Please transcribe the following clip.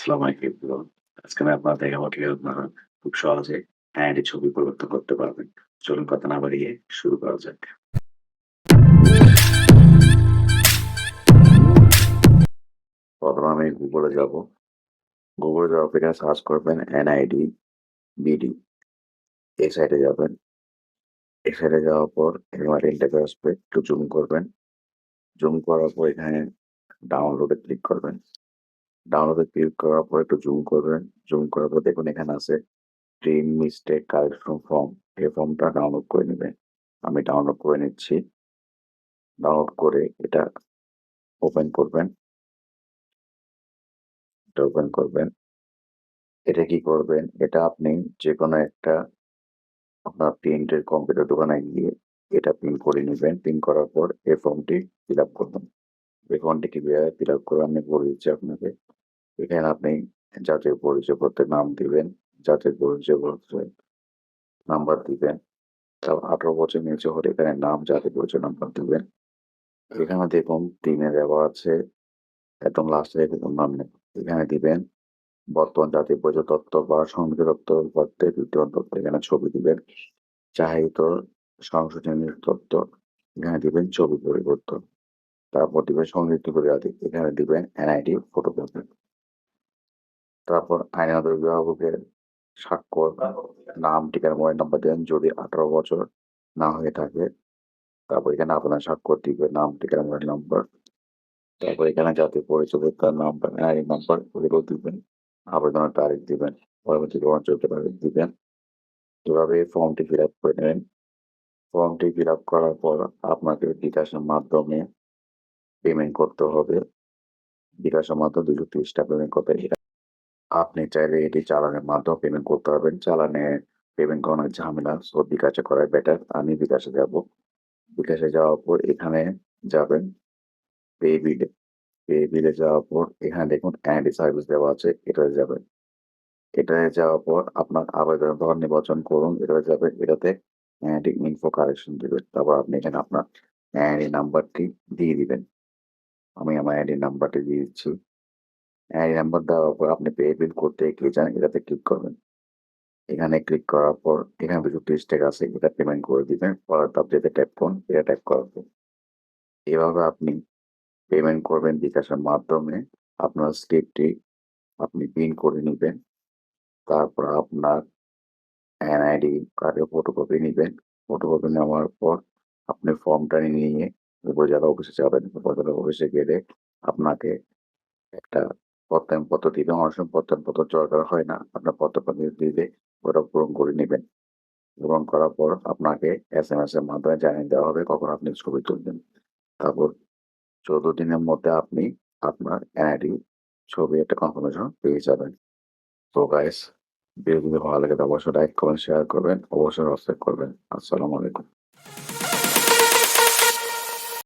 আসসালামু আলাইকুম। আজকে আমি আপনাদের দেখাবো কীভাবে আপনারা খুব সহজে আইডি ছবি পরিবর্তন করতে পারবেন। চলুন কথা না বাড়িয়ে শুরু করা যাক। প্রথমে আমি গুগলে যাব। গুগলে যাওয়ার পর সার্চ করবেন এনআইডি বিডি। এই সাইটে যাবেন। এই সাইটে যাওয়ার পর এখানে ইন্টারফেস আসবে একটু জুম করবেন। জুম করার পর এখানে ডাউনলোডে ক্লিক করবেন। ডাউনলোডে ক্লিক করার পর একটু জুম করবেন। জুম করার পর দেখুন এখানে আছে ট্রিম মিস্টেক কারেকশন ফর্ম। এই ফর্মটা ডাউনলোড করে নেবেন। আমি ডাউনলোড করে নিচ্ছি। ডাউনলোড করে এটা ওপেন করবেন। এটা ওপেন করবেন। এটা কি করবেন? এটা আপনি যেকোনো একটা আপনার প্রিন্টের কম্পিউটার দোকানে গিয়ে এটা প্রিন্ট করে নেবেন প্রিন্ট করার পর এই ফর্মটি ফিল আপ করবেন। এই ফর্মটি কীভাবে ফিল আপ করবেন আমি বলে দিচ্ছি আপনাকে। এখানে আপনি জাতীয় পরিচয়পত্রের নাম দিবেন। জাতীয় পরিচয়পত্রের নাম্বার দিবেন। তারপর ১৮ বছর নিচে হলে এখানে নাম, জাতীয় পরিচয় নাম্বার দিবেন। এখানে দেখুন ৩ এ দেওয়া আছে। একদম লাস্টে দেখুন নামে এখানে দিবেন বর্তমান জাতীয় পরিচয় তথ্য বা সংবিধিত তথ্য পত্রের বিদ্যমান তথ্য এখানে ছবি দিবেন। চাহিত সংশোধনীর তথ্য এখানে দিবেন ছবি পরিবর্তন। তারপর দিবেন সংযুক্ত পরিবাদী এখানে দিবেন এনআইডি ফটোকপি। তারপর আইনত অভিভাবকের স্বাক্ষর, নাম, ঠিকানা, মোবাইল নাম্বার দিবেন যদি ১৮ বছর না হয়ে থাকে। তারপর এখানে আপনার স্বাক্ষর দিবেন, নাম, ঠিকানা, মোবাইল নাম্বার। তারপর এখানে জাতীয় পরিচয় তার নাম্বার, এনআইডি নাম্বার এগুলো দিবেন। আবেদনের তারিখ দিবেন। পরবর্তী গ্রহণযোগ্য তারিখ দিবেন। এভাবে ফর্মটি ফিল আপ করে নেবেন। ফর্মটি ফিল আপ করার পর আপনাকে বিকাশের মাধ্যমে পেমেন্ট করতে হবে। বিকাশের মাধ্যমে ২৩০ টাকা পেমেন্ট করতে। আপনি চাইলে এটি চালানের মাধ্যমে পেমেন্ট করতে পারবেন। চালানে পেমেন্ট করা অনেক ঝামেলা। সো বিকাশে করাই বেটার। আমি বিকাশে যাব। বিকাশে যাওয়ার পর এখানে যাবেন পে বিলে। পে বিলে যাওয়ার পর এখানে দেখুন এনআইডি সার্ভিস দেওয়া আছে। এটাতে যাবেন। এটাতে যাওয়ার পর আপনার আবেদনের ধরন নির্বাচন করুন। এটাতে যাবেন। এটাতে এনআইডি ইনফো কারেকশন দিবেন। তারপর আপনি এখানে আপনার এনআইডি নাম্বারটি দিয়ে দিবেন। আমি আমার এনআইডি নাম্বারটি দিয়ে দিচ্ছি। এনআইডি নাম্বার দেওয়ার পর আপনি পে বিল করতে এগিয়ে যান। এটাতে ক্লিক করবেন। এখানে ক্লিক করার পর এখানে ২৩০ টাকা আছে। এটা পেমেন্ট করে দিবেন। ধাপ যেটা ট্যাপ করুন, এটা ট্যাপ করার পর। এভাবে আপনি পেমেন্ট করবেন বিকাশের মাধ্যমে। আপনার স্লিপটি আপনি প্রিন্ট করে নেবেন তারপর আপনার এনআইডি কার্ডের ফটোকপি নিবেন। ফটোকপি নেওয়ার পর আপনি ফর্মটা নিয়ে উপজেলা অফিসে যাবেন। উপজেলা অফিসে গেলে আপনাকে একটা প্রত্যয়নপত্র দিবে। অনেক সময় প্রত্যয়নপত্র দরকার হয় না। আপনার প্রত্যয়নপত্র দিলে ওটা পূরণ করে নেবেন পূরণ করার পর আপনাকে এস এম এস এর মাধ্যমে জানিয়ে দেওয়া হবে কখন আপনি ছবি তুলবেন। তারপর ১৪ দিনের মধ্যে আপনি আপনার এনআইডি ছবি একটা কনফার্মেশন পেয়ে যাবেন। তো গাইস ভিডিওটি ভালো লাগে অবশ্যই লাইক, কমেন্ট, শেয়ার করবেন। অবশ্যই সাবস্ক্রাইব করবেন। আসসালামু আলাইকুম।